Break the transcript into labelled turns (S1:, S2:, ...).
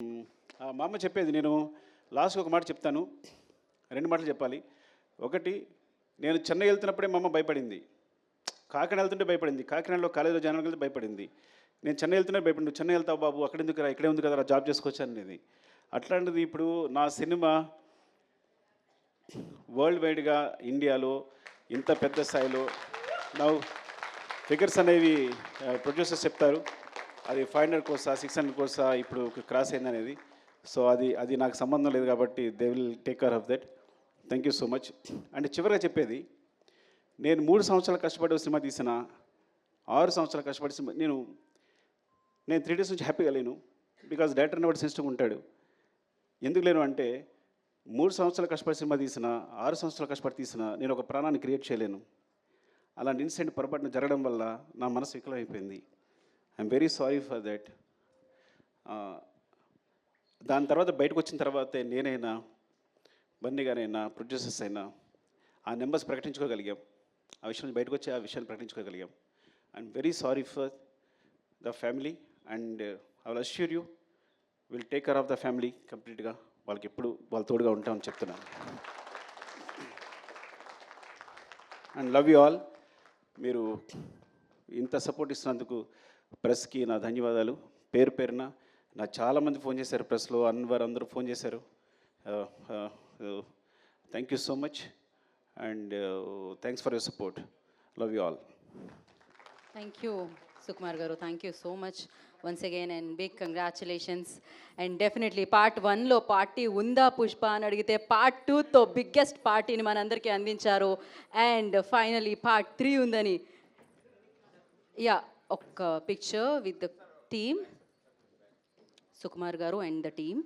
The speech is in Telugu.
S1: మా అమ్మ చెప్పేది నేను లాస్ట్కి ఒక మాట చెప్తాను. రెండు మాటలు చెప్పాలి. ఒకటి నేను చెన్నై వెళ్తున్నప్పుడే మా అమ్మ భయపడింది. కాకినాడ వెళ్తుంటే భయపడింది. కాకినాడలో కాలేజీలో జాయిన్ వెళ్తే భయపడింది. నేను చెన్నై వెళ్తున్నా భయపడింది. చెన్నై వెళ్తావు బాబు అక్కడ ఎందుకు రా ఇక్కడే ఉంది కదా జాబ్ చేసుకోవచ్చు అనేది. అట్లాంటిది ఇప్పుడు నా సినిమా వరల్డ్ వైడ్గా ఇండియాలో ఇంత పెద్ద స్థాయిలో నా ఫిగర్స్ అనేవి ప్రొడ్యూసర్స్ చెప్తారు. అది ఫైవ్ హండ్రెడ్ కోర్సా సిక్స్ హండ్రెడ్ కోర్సా ఇప్పుడు క్రాస్ అయింది అనేది. సో అది అది నాకు సంబంధం లేదు కాబట్టి they will take care of that. Thank you so much and చివరిగా చెప్పేది నేను మూడు సంవత్సరాలు కష్టపడి సినిమా తీసిన ఆరు సంవత్సరాలు కష్టపడి సినిమా నేను నేను త్రీ డేస్ నుంచి హ్యాపీగా లేను బికాజ్ డైరెక్టర్ బట్టి సిస్టమ్ ఉంటాడు. ఎందుకు లేను అంటే మూడు సంవత్సరాలు కష్టపడి సినిమా తీసిన ఆరు సంవత్సరాలు కష్టపడి తీసిన నేను ఒక ప్రాణాన్ని క్రియేట్ చేయలేను. అలాంటి ఇన్సిడెంట్ పొరపాటున జరగడం వల్ల నా మనసు వికలమైపోయింది. I'm very sorry for that దాని తర్వాత బయటకు వచ్చిన తర్వాతే నేనైనా బన్నీ గారైనా ప్రొడ్యూసర్స్ అయినా ఆ నెంబర్స్ ప్రకటించుకోగలిగాం. ఆ విషయం బయటకు వచ్చి ఆ విషయాన్ని ప్రకటించుకోగలిగాం. I'm very sorry for the family and I will assure you will take care of the family కంప్లీట్గా వాళ్ళకి ఎప్పుడు వాళ్ళ తోడుగా ఉంటామని చెప్తున్నాను. అండ్ లవ్ యూ ఆల్ మీరు ఇంత సపోర్ట్ ఇస్తున్నందుకు ప్రెస్కి నా ధన్యవాదాలు. పేరు పేరున నా చాలామంది ఫోన్ చేశారు ప్రెస్లో అన్వర్ అందరూ ఫోన్ చేశారు. Thank you so much and thanks for your support. Love you all.
S2: Thank you Sukumar garu. Thank you so much once again and big congratulations and definitely part వన్లో పార్టీ ఉందా పుష్ప అని అడిగితే పార్ట్ టూతో బిగ్గెస్ట్ పార్టీని మనందరికీ అందించారు. అండ్ ఫైనలీ పార్ట్ త్రీ ఉందని. యా ఒక picture with the team Sukumar garu and the team